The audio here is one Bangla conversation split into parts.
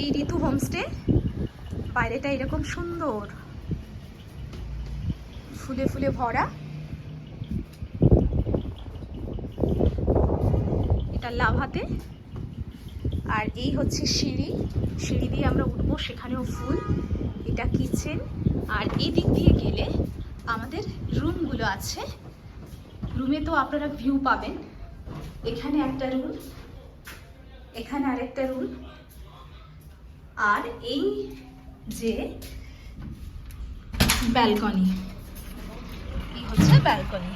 এই ঋতু হোমস্টে বাইরেটা এরকম সুন্দর। ফুলে ফুলে ভরা। এটা লাভাতে। আর এই হচ্ছে সিঁড়ি। সিঁড়ি দিয়ে আমরা উঠবো, সেখানেও ফুল। এটা কিচেন। আর এই দিক দিয়ে গেলে আমাদের রুমগুলো আছে। রুমে তো আপনারা ভিউ পাবেন। এখানে একটা রুম, এখানে আরেকটা রুম। আর এই যে ব্যালকনি এই হচ্ছে ব্যালকনি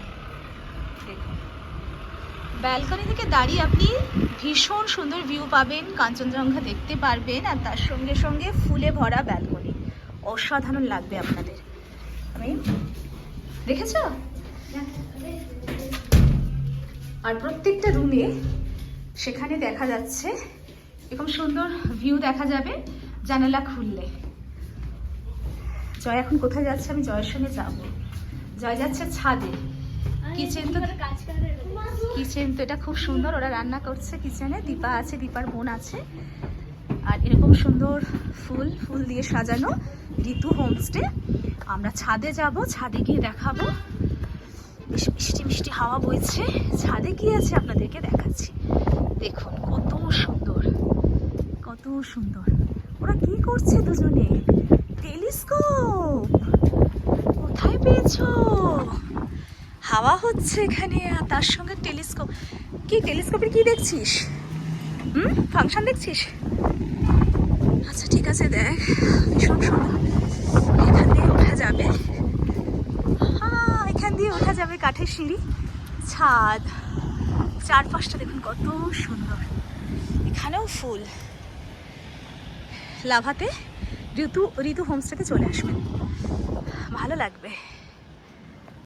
ব্যালকনি থেকে দাঁড়িয়ে আপনি ভীষণ সুন্দর ভিউ পাবেন, কাঞ্চনজঙ্ঘা দেখতে পারবেন, আর তার সঙ্গে সঙ্গে ফুলে ভরা ব্যালকনি অসাধারণ লাগবে আপনাদের। আমি দেখেছ? আর প্রত্যেকটা রুমে সেখানে দেখা যাচ্ছে এরকম সুন্দর ভিউ দেখা যাবে জানালা খুললে। জয় এখন কোথায় যাচ্ছে? আমি জয়ের সঙ্গে যাব। জয় যাচ্ছে ছাদে। কিচেন তো কিচেন তো এটা খুব সুন্দর ওরা রান্না করছে কিচেনে। দীপা আছে দীপার বোন আছে। আর এরকম সুন্দর ফুল ফুল দিয়ে সাজানো ঋতু হোমস্টে। আমরা ছাদে যাব ছাদে গিয়ে দেখাবো। বেশ মিষ্টি মিষ্টি হাওয়া বইছে। ছাদে কি আছে আপনাদেরকে দেখাচ্ছি। দেখুন। কত সুন্দর। ওরা কি করছে দুজনে? টেলিস্কোপ! কোথায় পেয়েছ? হাওয়া হচ্ছে এখানে, আর তার সঙ্গে টেলিস্কোপ। কি, টেলিস্কোপে কি দেখছিস? হুম? ফাংশন দেখছিস? আচ্ছা ঠিক আছে, দেখ। ভীষণ সুন্দর এখান দিয়ে ওঠা যাবে। হ্যাঁ এখান দিয়ে ওঠা যাবে কাঠের সিঁড়ি। ছাদ। চারপাশটা দেখুন কত সুন্দর। এখানেও ফুল। লাভাতে ঋতু ঋতু হোমস্টেতে চলে আসবেন। ভালো লাগবে।